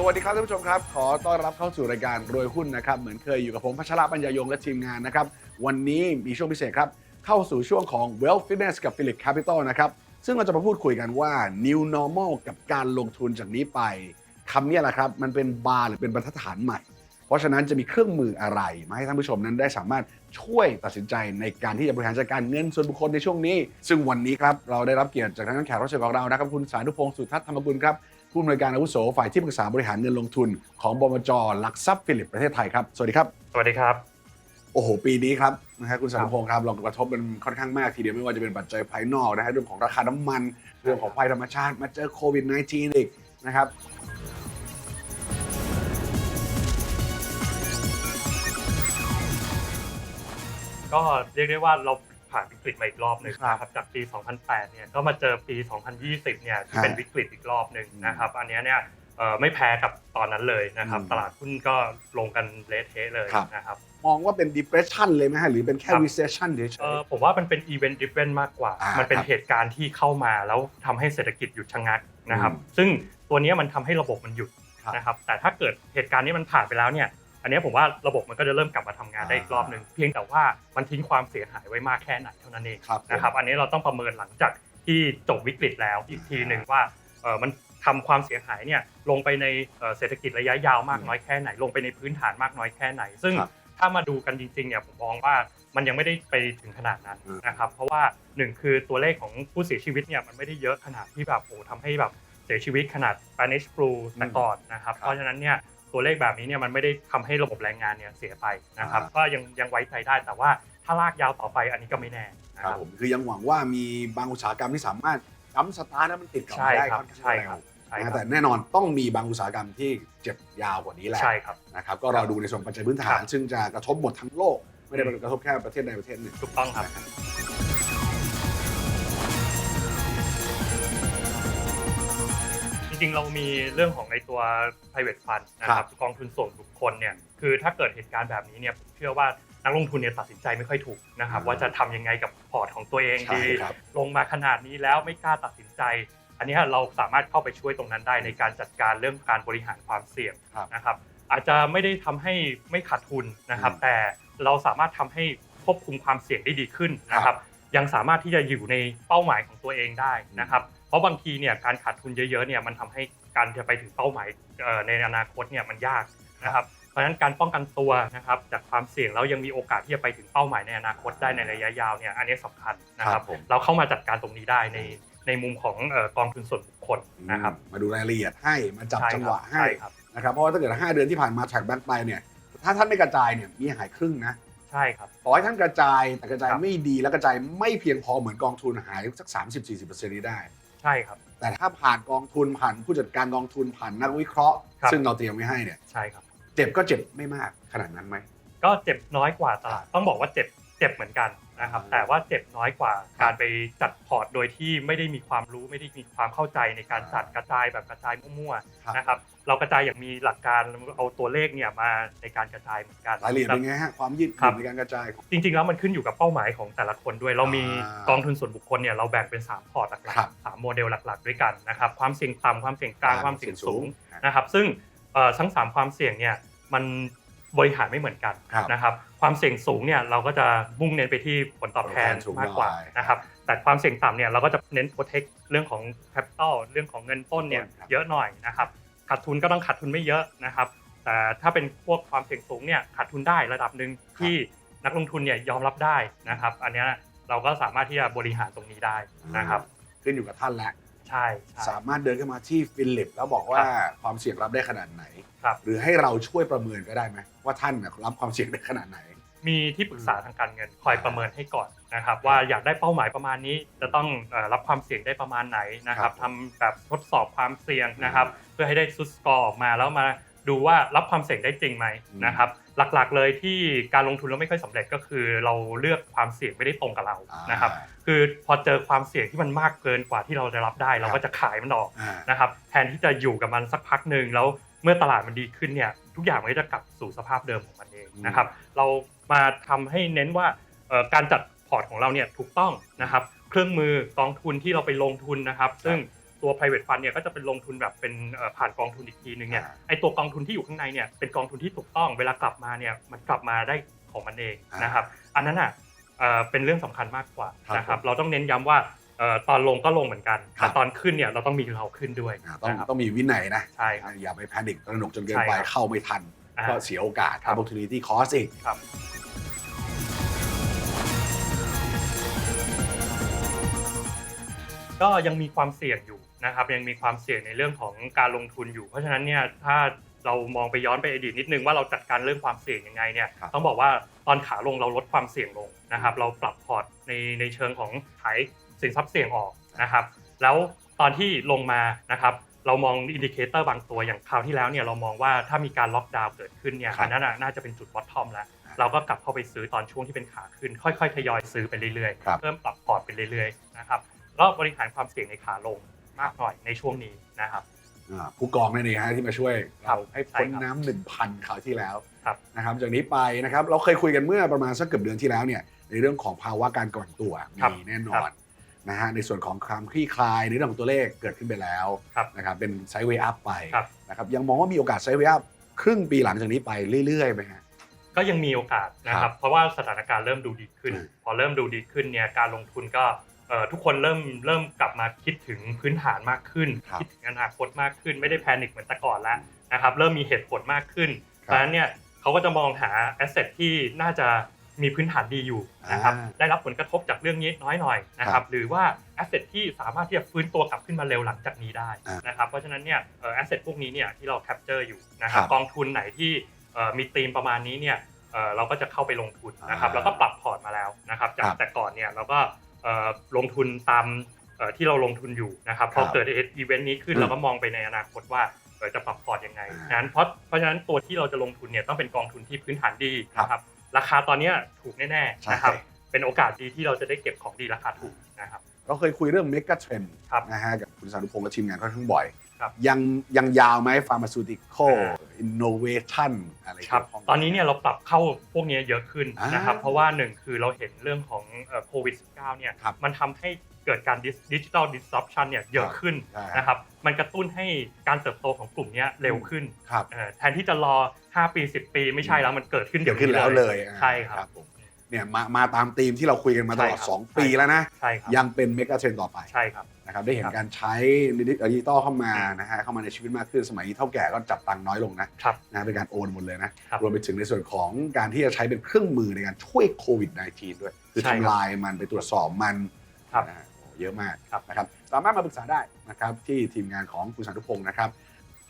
สวัสดีครับท่านผู้ชมครับ ขอต้อนรับเข้าสู่รายการรวยหุ้นนะครับ เหมือนเคยอยู่กับผมพัชระปัญญายงและทีมงานนะครับ วันนี้มีช่วงพิเศษครับ เข้าสู่ช่วงของ Wealth Fitness กับ Philip Capital นะครับ ซึ่งเราจะมาพูดคุยกันว่า New Normal กับการลงทุนจากนี้ไปคำนี้แหละครับ มันเป็นบาร์หรือเป็นบรรทัดฐานใหม่ เพราะฉะนั้นจะมีเครื่องมืออะไร มาให้ท่านผู้ชมนั้นได้สามารถช่วยตัดสินใจในการที่จะบริหารจัดการเงินส่วนบุคคลในช่วงนี้ ซึ่งวันนี้ครับเราได้รับเกียรติจากทางด้านแขกรับเชิญของเรานะครับคุณสานุพงศ์สุทัศน์ธรรมกุลครับ ผู้อำนวยการอาวุโสฝ่ายที่ปรึกษาบริหารเงินลงทุน ของบมจหลักทรัพย์ฟิลิปประเทศไทยครับ สวัสดีครับ สวัสดีครับ โอ้โห ปีนี้ครับนะฮะคุณสานุพงศ์ครับเรากระทบมันค่อนข้างมากทีเดียวไม่ว่าจะเป็นปัจจัยภายนอกนะฮะเรื่องของราคาน้ำมัน เรื่องของภัยธรรมชาติมาเจอโควิด -19 อีกนะครับก็เรียกได้ว่าเรา ผ่านวิกฤตมาอีกรอบหนึ่งครับนะครับจากปี 2008 เนี่ยก็มาเจอปี 2020 เนี่ยที่เป็นฮะวิกฤตอีกรอบหนึ่งนะครับอันเนี้ยเนี่ยเอ่อไม่แพ้กับตอนนั้นเลยนะครับอืมตลาดหุ้นก็ลงกันเละเทะเลยครับนะครับมองว่าเป็น depression เลยไหมฮะหรือเป็นแค่ครับ recession เฉยเอ่อผมว่ามันเป็น event driven มากกว่าอ่ามัมันเป็นครับเหตุการณ์ที่เข้ามาแล้วทำให้เศรษฐกิจหยุดชะงักนะครับอืมซึ่งตัวเนี้ยมันทำให้ระบบมันหยุดครับนะครับแต่ถ้าเกิดเหตุการณ์นี้มันผ่านไปแล้วเนี่ย อันเนี้ยผมว่าระบบมันก็จะเริ่มกลับมาทำงานได้อีกรอบหนึ่งเพียงแต่ว่ามันทิ้งความเสียหายไว้มากแค่ไหนเท่านั้นเองครับผมนะครับอันนี้เราต้องประเมินหลังจากที่จบวิกฤตแล้วอีกทีหนึ่งว่าเออมันทำความเสียหายเนี่ยลงไปในเอ่อเศรษฐกิจระยะยาวมากน้อยแค่ไหน ลงไปในพื้นฐานมากน้อยแค่ไหน ซึ่งครับถ้ามาดูกันจริงๆเนี่ยผมมองว่ามันยังไม่ได้ไปถึงขนาดนั้นอืมนะครับเพราะว่าหนึ่งคือตัวเลขของผู้เสียชีวิตเนี่ยมันไม่ได้เยอะขนาดที่แบบโอ้ทำให้แบบเสียชีวิตขนาด Spanish flu แต่ก่อนนะครับครับเพราะฉะนั้นเนี่ย ตัวเลขแบบนี้เนี่ยมันไม่ได้ทำให้ระบบแรงงานเนี่ยเสียไปนะครับอ่าก็ยังยังไว้ใจได้แต่ว่าถ้าลากยาวต่อไปอันนี้ก็ไม่แน่นะคครัรับบผมคือยังหวังว่ามีบางอุตสาหกรรมที่สามารถจัมป์สตาร์ทแล้วมันติดกลับใช่มาได้ครับค่อนข้างใช่เร็ครัวบใช่นะครัแต่บแน่นอนต้องมีบางอุตสาหกรรมที่เจ็บยาวกว่านี้แหละใช่ครับนะครับก็รอดูในส่วนปัจจัยพื้นฐานครับซึ่งจะกระทบหมดทั้งโลก ไม่ได้กระทบแค่ประเทศใดประเทศหนึ่งถูกต้องครับ จริงๆ เรามีเรื่องของในตัว private fund นะครับกองทุนส่วนบุคคลเนี่ยคือถ้าเกิดเหตุการณ์แบบนี้เนี่ยผมเชื่อว่านักลงทุนเนี่ยตัดสินใจไม่ค่อยถูกนะครับอืมว่าจะทำยังไงกับพอร์ตของตัวเองใช่ดีครับลงมาขนาดนี้แล้วไม่กล้าตัดสินใจ อันนี้เราสามารถเข้าไปช่วยตรงนั้นได้ในการจัดการเรื่องการบริหารความเสี่ยงครับนะครับ อาจจะไม่ได้ทำให้ไม่ขาดทุนนะครับอืมแต่เราสามารถทำให้ควบคุมความเสี่ยงได้ดีขึ้นนะครับ ยังสามารถที่จะอยู่ในเป้าหมายของตัวเองได้นะครับ เพราะบางทีเนี่ยการขาดทุนเยอะๆเนี่ยมันทำให้การจะไปถึงเป้าหมายเอ่อในอนาคตเนี่ยมันยากนะครับเพราะฉะนั้นการป้องกันตัวนะครับจากความเสี่ยงแล้วยังมีโอกาสที่จะไปถึงเป้าหมายในอนาคตได้ในระยะยาวเนี่ยอันนี้สำคัญนะคครัรับบผมเราเข้ามาจัดการตรงนี้ได้ในในมุมของเอ่อกองทุนส่วนบุคคลนะครับอืมมาดูรายละเอียดให้มาจับใช่จังคหรัวะบให้ใช่ครับนะครับเพราะว่าถ้าเกิด 5 เดือนที่ผ่านมาแท็กแบ็กไปเนี่ยถ้าท่านไม่กระจายเนี่ยมีหายครึ่งนะใช่ครับต่อให้ท่านกระจายแต่กระจายครับไม่ดีและกระจายไม่เพียงพอเหมือนกองทุนหายสัก 30-40%นี้ได้ ใช่ครับ แต่ถ้าผ่านกองทุนผ่านผู้จัดการกองทุนผ่านนักวิเคราะห์ ครับ ซึ่งเราเตรียมไว้ให้เนี่ย ใช่ครับ เจ็บก็เจ็บไม่มากขนาดนั้นไหม ก็เจ็บน้อยกว่าตลาดต้องบอกว่าเจ็บเจ็บเหมือนกัน นะครับอ่าแต่ว่าเจ็บน้อยกว่าครับการไปจัดพอร์ตโดยที่ไม่ได้มีความรู้ไม่ได้มีความเข้าใจในการจัดกระจายแบบกระจายมั่วครับๆนะครับเรากระจายอย่างมีหลักการเอาตัวเลขเนี่ยมาในการกระจายเหมือนกันรายละเอียดเป็นไงฮะความยืดหครัยุ่นบในการกระจายของจริง ๆ แล้วมันขึ้นอยู่กับเป้าหมายของแต่ละคนด้วย เรามีอ่ากองทุนส่วนบุคคลเนี่ยเราแบ่งเป็น 3 พอร์ตหลักครับๆสามโมเดลหลัก ๆ ด้วยกันนะครับความเสี่ยงต่ำความเสี่ยงกลางอ่าความเสี่ยงสูงอ่านนะครับซึ่งเอ่อทั้ง 3 ความเสี่ยงเนี่ยมัน บริหารไม่เหมือนกันครับนะครับความเสี่ยงสูงเนี่ยเราก็จะมุ่งเน้นไปที่ผลตอบแทนผลตอบแทนสูงมากกว่าหน่อยนะครับแต่ความเสี่ยงต่ำเนี่ยเราก็จะเน้น protect เรื่องของ capital เรื่องของเงินต้นเนี่ยครับเยอะหน่อยนะครับขาดทุนก็ต้องขาดทุนไม่เยอะนะครับ แต่ถ้าเป็นพวกความเสี่ยงสูงเนี่ยขาดทุนได้ระดับหนึ่งที่นักลงทุนเนี่ยยอมรับได้นะครับ อันเนี้ยเราก็สามารถที่จะบริหารตรงนี้ได้นะครับ ขึ้นอยู่กับท่านแหละ ใช่ใช่ สามารถเดินเข้ามาที่ฟิลิปแล้วบอกว่าความเสี่ยงรับได้ขนาดไหน ครับ หรือให้เราช่วยประเมินก็ได้ไหมว่าท่านน่ะรับความเสี่ยงได้ขนาดไหน มีที่ปรึกษาทางการเงินคอยประเมินให้ก่อนนะครับว่าอยากได้เป้าหมายประมาณนี้ จะต้องเอ่อรับความเสี่ยงได้ประมาณไหนนะครับครับ ทำแบบทดสอบความเสี่ยงนะครับ เพื่อให้ได้ซุดสกอร์ออกมาแล้วมา ดูว่ารับความเสี่ยงได้จริงไหมอืมนะครับหลักๆเลยที่การลงทุนแล้วไม่ค่อยสำเร็จก็คือ เราเลือกความเสี่ยงไม่ได้ตรงกับเราอ่านะครับคือพอเจอความเสี่ยงที่มันมากเกินกว่าที่เราจะรับได้ เราครัก็บจะขายมันออกอ่านะครับแทนที่จะอยู่กับมันสักพักหนึ่งแล้วเมื่อตลาดมันดีขึ้นเนี่ยทุกอย่างมันก็จะกลับสู่สภาพเดิมของมันเองนะครับเรามาทำให้เน้นว่าเอ่อการจัดพอร์ตของเราเนี่ยถูกต้องนะครับเครื่องมือกองทุนที่เราไปลงทุนนะครับ ซึ่ง ตัว private fund เนี่ยก็จะเป็นลงทุนแบบเป็นเอ่อผ่านกองทุนอีกทีนึงเนี่ยอ่าไอตัวกองทุนที่อยู่ข้างในเนี่ยเป็นกองทุนที่ถูกต้องเวลากลับมาเนี่ยมันกลับมาได้ของมันเองอ่านนะครับ อันนั้นอะเอ่อเป็นเรื่องสำคัญมากกว่าครับนะครับเราต้องเน้นย้ำว่าเอ่อตอนลงก็ลงเหมือนกันครับแต่ตอนขึ้นเนี่ยเราต้องมีเราขึ้นด้วยอ่าต้องนะครับต้องมีวินัยนะใช่ครับอย่าไปแพนิคตระหนกจนเกินใช่ไปครับเข้าไม่ทันอ่าก็เสียโอกาสครับ opportunity cost อีกครับก็ยังมีความเสี่ยงอยู่ นะครับยังมีความเสี่ยงในเรื่องของการลงทุนอยู่ เพราะฉะนั้นเนี่ยถ้าเรามองไปย้อนไปอดีตนิดนึงว่าเราจัดการเรื่องความเสี่ยงยังไงเนี่ยครับ ต้องบอกว่าตอนขาลงเราลดความเสี่ยงลงนะครับ เราปรับพอร์ตในในเชิงของขายสินทรัพย์เสี่ยงออกนะครับ แล้วตอนที่ลงมานะครับ เรามองอินดิเคเตอร์บางตัวอย่างคราวที่แล้วเนี่ยเรามองว่าถ้ามีการล็อกดาวน์เกิดขึ้นเนี่ยครับ อันนั้นน่ะน่าจะเป็นจุดบอททอมแล้วอ่าเราก็กลับเข้าไปซื้อตอนช่วงที่เป็นขาขึ้น ค่อยๆทยอยซื้อไปเรื่อยครับ ๆเพิ่มปรับพอร์ตไปเรื่อยๆนะครับแล้วบริหารความเสี่ยงในขาลง มากหน่อยในช่วงนี้นะครับ อ่าผู้กองนั่นเองฮะที่มาช่วยครัเราบให้พ้นใช่ครับน้ำหนึ่งพันคราวที่แล้วครับ นะครับ จากนี้ไปนะครับเราเคยคุยกันเมื่อประมาณสักเกือบเดือนที่แล้วเนี่ยในเรื่องของภาวะการก่อนตัวครับมีแน่นครัอนบนะฮะในส่วนของความคลี่คลายในเรื่องของตัวเลขเกิดขึ้นไปแล้วครับนะครับเป็นไซด์เวย์อัพไปครับ นะครับยังมองว่ามีโอกาสไซด์เวย์อัพครึ่งปีหลังจากนี้ไปเรื่อยๆไหมฮะ ก็ยังมีโอกาสนะคครัรับบเพราะว่าสถานการณ์เริ่มดูดีขึ้น อืม พอเริ่มดูดีขึ้นเนี่ยการลงทุนก็เอ่อ ทุกคนเริ่มเริ่มกลับมาคิดถึงพื้นฐานมากขึ้นครับคิดถึงอนาคตมากขึ้น ไม่ได้แพนิคเหมือนแต่ก่อนแล้วนะครับเริ่มมีเหตุผลมากขึ้นครับเพราะฉะนั้นเนี่ยเขาก็จะมองหาแอสเซทที่น่าจะมีพื้นฐานดีอยู่นะครับอ่าได้รับผลกระทบจากเรื่องนี้น้อยหน่อยนะคครัรับบหรือว่าแอสเซทที่สามารถที่จะฟื้นตัวกลับขึ้นมาเร็วหลังจากนี้ได้อ่านนะครับเพราะฉะนั้นเนี่ยแอสเซทพวกนี้เนี่ยที่เราแคปเจอร์อยู่นะครัครับบกองทุนไหนที่เอ่อมีธีมประมาณนี้เนี่ยเอ่อเราก็จะเข้าไปลงทุนนะครับอ่าแล้วก็ปรับพอร์ตมาแล้วนะครับจากครับแต่ก่อนเนี่ยเราก็เอ่อ ลงทุนตามเอ่อที่เราลงทุนอยู่นะครับพอครับเกิดอีเวนต์นี้ขึ้นอืมเราก็มองไปในอนาคตว่าเอ่อจะปรับพอร์ตยังไงอ่างั้นเพราะเพราะฉะนั้นตัวที่เราจะลงทุนเนี่ยต้องเป็นกองทุนที่พื้นฐานดีครับนะครับราคาตอนเนี้ยถูกแน่ๆนะครับใช่เป็นโอกาสดีที่เราจะได้เก็บของดีราคาถูกนะครับเราเคยคุยเรื่องเมกะเทรนครับนะฮะกับคุณสารุพงษ์และทีมงานค่อนข้างบ่อยครับยังยังยาวไหมฟาร์มาซูติคอล อ่าอินโนเวชันอะไรครับเกี่ยวข้งตอนนี้เนี่ยเราปรับเข้าพวกนี้เยอะขึ้นนะครับอ่าเพราะว่าหนึ่งคือเราเห็นเรื่องของโควิด -19 เนี่ยครับมันทำให้เกิดการดิจิทัลดิสซับชันเนี่ยเยอะขึ้นใช่นะครับ มันกระตุ้นให้การเติบโตของกลุ่มเนี้ยเร็วขึ้นครับเอ่อแทนที่จะรอ 5 ปี 10 ปีไม่ใช่แล้วมันเกิดขึ้นเกิดขึ้นแล้วเลยอ่าใช่ครับผม เนี่ยมามาตามธีมที่เราคุยกันมาตลอด ใช่ครับ2 ปีแล้วนะ ใช่ครับยังเป็นเมกะเทรนต่อไปใช่ครับ นะครับได้เห็นครับการใช้ดิจิตอลเข้ามานะฮะเข้ามาในชีวิตมากขึ้นสมัยนี้เท่าแก่ก็จับตังค์น้อยลงนะครับ นะเป็นการโอนหมดเลยนะครับ รวมไปถึงในส่วนของการที่จะใช้เป็นเครื่องมือในการช่วยโควิด -19 ด้วย คือใช่ครับทำลายมันไปตรวจสอบมันครับนะฮะโอ้เยอะมากครับ นะครับสามารถมาปรึกษาได้นะครับที่ทีมงานของคุณสันตุพงศ์นะครับ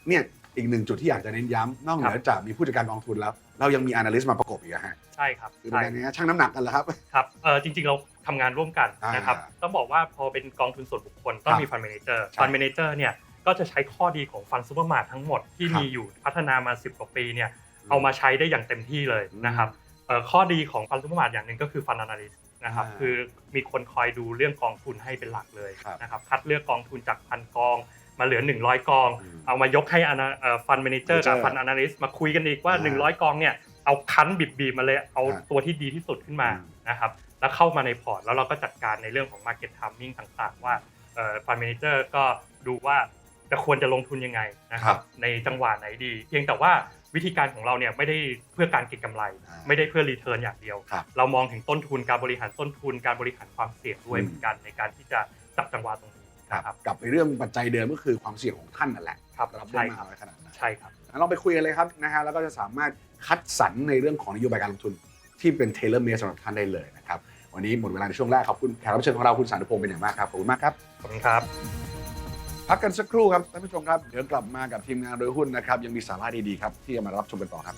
เนี่ยอีกหนึ่งจุดที่อยากจะเน้นย้ำนอกเหนือจากมีผู้จัดการกองทุนแล้ว เรายังมี analyst มาประกบอีกอะฮะใช่ครับคือเป็นใช่การเนี้ยชั่งน้ำหนักกันเหรอครับ ครับเออจริงๆ เราทำงานร่วมกันนะครับ อ่าต้องบอกว่าพอเป็นกองทุนส่วนบุคคลต้องครับมีฟันเมนเจอร์ ใช่ฟันเมนเจอร์เนี่ยก็จะใช้ข้อดีของฟันซูเปอร์มาร์ททั้งหมดที่ครับมีอยู่พัฒนามา 10 กว่าปีเนี่ยเอามาใช้ได้อย่างเต็มที่เลยนะครับเอ่อข้อดีของฟันซูเปอร์มาร์ทอย่างหนึ่งก็คือฟัน a นาลิสนะครับอ่าคือมีคนคอยดูเรื่องกองทุนให้เป็นหลักเลยครับ นะครับคัดเลือกกองทุนจากพันกอง มาเหลือ 100 กองอืมเอามายกให้ฟันเมนเจอร์กับ Manager ฟัน a นาลิสมาคุยกันอีกว่าอ่า 100 กองเนี่ยเอาคั้นบีบๆมาเลยเอาอ่าตัวที่ดีที่สุดขึ้นมาอืมนะครับแล้วเข้ามาในพอร์ตแล้วเราก็จัดการในเรื่องของ Market Timing ต่างๆ ว่าฟันเมนเจอร์ก็ดูว่าจะควรจะลงทุนยังไงนะคครัรับบในจังหวะไหนดี เพียงแต่ว่าวิธีการของเราเนี่ยไม่ได้เพื่อการเก็งกำไรอ่าไม่ได้เพื่อรีเทิร์นอย่างเดียวครับเรามองถึงต้นทุนการบริหารต้นทุนการบริหารความเสี่ยงด้วยอืมเหมือนกันในการที่จะจับจังหวะตรงนี้ ครับนะครับกลับไปเรื่องปัจจัยเดิมก็คือความเสี่ยงของท่านนั่นแหละครับรับได้ใช่มาครับน้อยขนาดไหนใช่ครับงั้นเราไปคุยกันเลยครับนะฮะแล้วก็จะสามารถคัดสรรในเรื่องของนโยบายการลงทุนที่เป็นเทเลเมสำหรับท่านได้เลยนะครับวันนี้หมดเวลาในช่วงแรกขอบคุณแขกรับเชิญของเราคุณสารพงศ์เป็นอย่างมากครับขอบคุณมากครับขอบคุณครับ พักกันสักครู่ครับท่านผู้ชมครับเดี๋ยวกลับมากับทีมงานโดยหุ้นนะครับยังมีสาระดีๆครับที่จะมารับชมกันต่อครับ